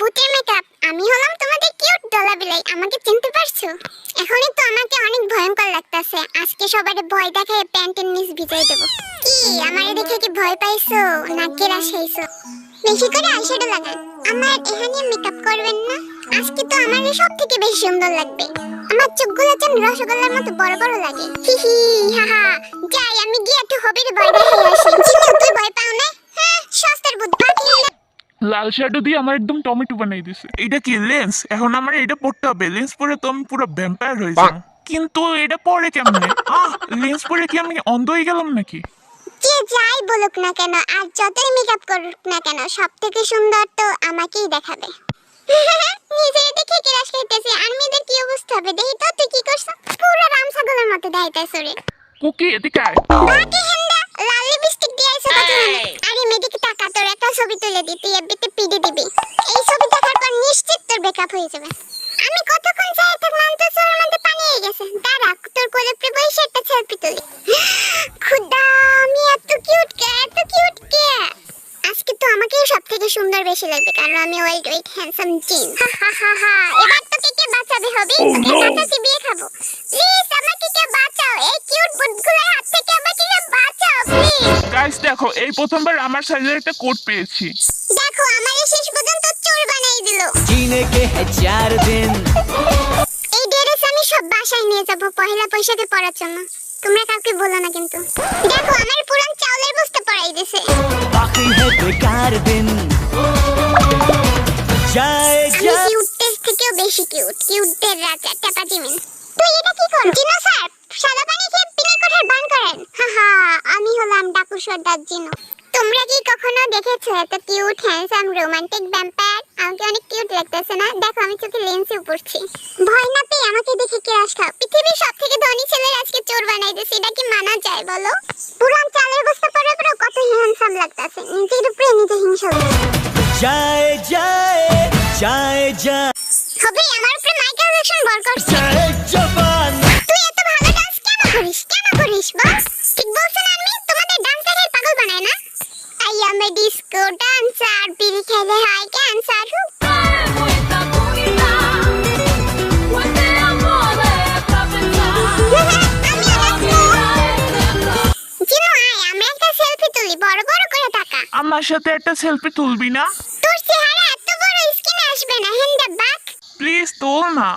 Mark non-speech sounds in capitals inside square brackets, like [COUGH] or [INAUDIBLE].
ভূতের মেকআপ আমি হলাম তোমাদের কিউট ডলা বিলাই আমাকে চিনতে পারছ? এখনই তো আমাকে অনেক ভয়ঙ্কর লাগতাছে। আজকে সবারে ভয় দেখায় প্যান্টের নিচ ভিজাই দেবো। কি, আমারে দেখে কি ভয় পাইছো? নাকের আসাইছো বেশি করে আইশ্যাডো লাগান। আমার এখানে মেকআপ করবেন না। আজকে তো আমার সব থেকে বেশি সুন্দর লাগবে। আমার চোখগুলো যেন রসগোল্লার মতো বড় বড় লাগে। হি হি, হা হা। যাই, আমি গিয়ে একটু হবির ভয় দেখাই আসি। লাল শ্যাডো দিয়ে আমার একদম টমেটো বানাই দিছে। এটা কি লেন্স এখন আমার এটা পড়তে হবে। লেন্স পরে তো আমি পুরো ভ্যাম্পায়ার হয়ে যাব কিন্তু এটা পরে কেমনে? আহ লেন্স পরে কি আমি অন্ধ হয়ে গেলাম নাকি? যে যাই বলুক না কেন আর যতই মেকআপ করুক না কেন সব থেকে সুন্দর তো আমাকেই দেখাবে। [LAUGHS] নিজের দেখে কেরাস খাইতেছি আর মেয়েদের কি অবস্থা হবে? দেখি তো তুই কি করছ? পুরো রাম ছাগলের মতো দেখাইতেছ রে। কুকি এদিকে আয়। বাকি হেন্দা লাল লিপস্টিক দিয়ে আইছো কত আরে মেয়েদিকে টাকা ছবি তুলে দি তুই এফবিতে পিডি দিবি। এই ছবি দেখার পর নিশ্চিত তোর ব্রেকআপ হয়ে যাবে। আমি কতক্ষণ চাই থাক মান তো চোরের মধ্যে পানি হয়ে গেছে? দাঁড়া তোর কোলে প্রে বসে একটা সেলফি তুলি। খুদা আমি এত কিউট কে এত কিউট কে? আজকে তো আমাকে সব থেকে সুন্দর বেশি লাগবে কারণ আমি ওয়েট ওয়েট হ্যান্ডসাম জিন। হা হা হা এবার তোকে কে বাঁচাবে হবে? তোকে বাঁচাতে বিয়ে খাব। প্লিজ আমাকে দেখো এই প্রথমবার আমার সাইজের একটা কোট পেয়েছি। দেখো আমার শেষ পর্যন্ত চোর বানাই দিল। জিনে কে হ্যায় দিন। এই ড্রেস আমি সব বাসায় নিয়ে যাব পয়লা পয়সাতে পরার জন্য। তোমরা কাউকে বলো না কিন্তু। দেখো আমার পুরান চাউলের বস্তা পরাই দিছে। বাকি হ্যায় বেকার দিন। যায় যায় কিউট থেকেও বেশি কিউট কিউটদের রাজা টাটা জিমিন তুই এটা কি কর জিনোসা নাম ডাকু সর্দার জিনু। তোমরা কি কখনো দেখেছ এত কিউট হ্যান্ডসাম রোমান্টিক ভ্যাম্পায়ার আমাকে অনেক কিউট লাগতেছে না? দেখো আমি চোখে লেন্সে উপরছি ভয় না পেয়ে আমাকে দেখে ক্রাশ খাও পৃথিবীর সব থেকে ধনী ছেলের আজকে চোর বানাই দিয়েছে এটা কি মানা যায় বলো? পুরান চালের বস্তা পরে পরে কত হ্যান্ডসাম লাগতেছে। নিজের উপরে নিজে হিংসা যায় যায় যায় যায়। হবে আমার উপরে মাইকেল জ্যাকসন বল করছে। তুই এত ভালো ডান্স কেন করিস? কেন করিস বস ঠিক বলছ একটা সেলফি তুলি বড় বড় করে টাকা। আমার সাথে একটা সেলফি তুলবি না? তোর চেহারা এত বড় স্কিনে আসবে না হেন্দা বাক প্লিজ তোল না।